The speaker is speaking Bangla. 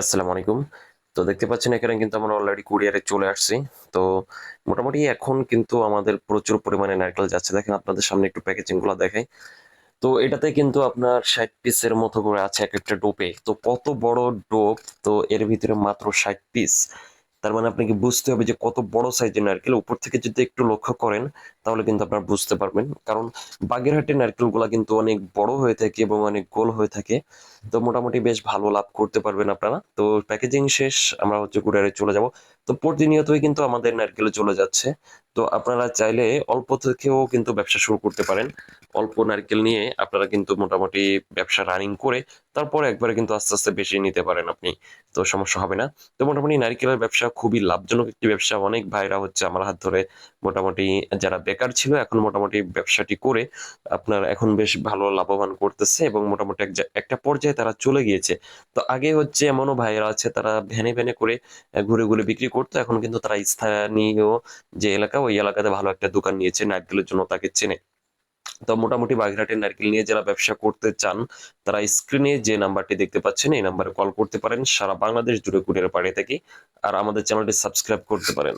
আসসালামু আলাইকুম। তো দেখতে পাচ্ছেন এখানে কিন্তু আমরা অলরেডি কুরিয়ারে চলে আসছি। তো মোটামুটি এখন কিন্তু আমাদের প্রচুর পরিমাণে নারকেল যাচ্ছে। দেখেন আপনাদের সামনে একটু প্যাকেজিংগুলো দেখাই। তো এটাতে কিন্তু আপনার ষাট পিসের মতো করে আছে এক একটা ডোপে তো কত বড় ডোপ তো এর ভিতরে মাত্র ষাট পিস তার মানে আপনাকে বুঝতে হবে যে কত বড় সাইজের নারকেল। উপর থেকে যদি একটু লক্ষ্য করেন, তাহলে কিন্তু আপনার বুঝতে পারবেন। কারণ বাগেরহাটের নারকেলগুলো কিন্তু অনেক বড় হয়ে থাকে এবং অনেক গোল হয়ে থাকে। তো মোটামুটি বেশ ভালো লাভ করতে পারবেন আপনারা। তো প্যাকেজিং শেষ, আমরা হচ্ছে কুরিয়ারে চলে যাব। তো প্রতিনিয়তই কিন্তু আমাদের নারকেল চলে যাচ্ছে। তো আপনারা চাইলে অল্প থেকেও কিন্তু ব্যবসা শুরু করতে পারেন। অল্প নারকেল নিয়ে আপনারা কিন্তু মোটামুটি ব্যবসা রানিং করে তারপর একবারে কিন্তু আস্তে আস্তে বেশি নিতে পারেন আপনি, তো সমস্যা হবে না। তো মোটামুটি নারকেলের ব্যবসা খুবই লাভজনক একটি ব্যবসা। অনেক ভাইরা হচ্ছে আমার হাত ধরে মোটামুটি যারা বেকার ছিল এখন মোটামুটি ব্যবসাটি করে আপনার এখন বেশ ভালো লাভবান করতেছে এবং মোটামুটি এক একটা পর্যায়ে তারা চলে গিয়েছে। তো আগে হচ্ছে এমনও ভাইরা আছে তারা ভ্যানে ভ্যানে করে ঘুরে ঘুরে বিক্রি করতো। এখন কিন্তু তারা স্থানীয় যে এলাকা ওই এলাকাতে ভালো একটা দোকান নিয়েছে, নারকেলের জন্য তাকে চেনে। তো মোটামুটি বাগেরহাটের নারকেল নিয়ে যারা ব্যবসা করতে চান, তারা স্ক্রিনে যে নাম্বারটি দেখতে পাচ্ছেন, এই নাম্বারে কল করতে পারেন। সারা বাংলাদেশ জুড়ে কুরিয়ার পাঠিয়ে থাকি। আর আমাদের চ্যানেলটি সাবস্ক্রাইব করতে পারেন।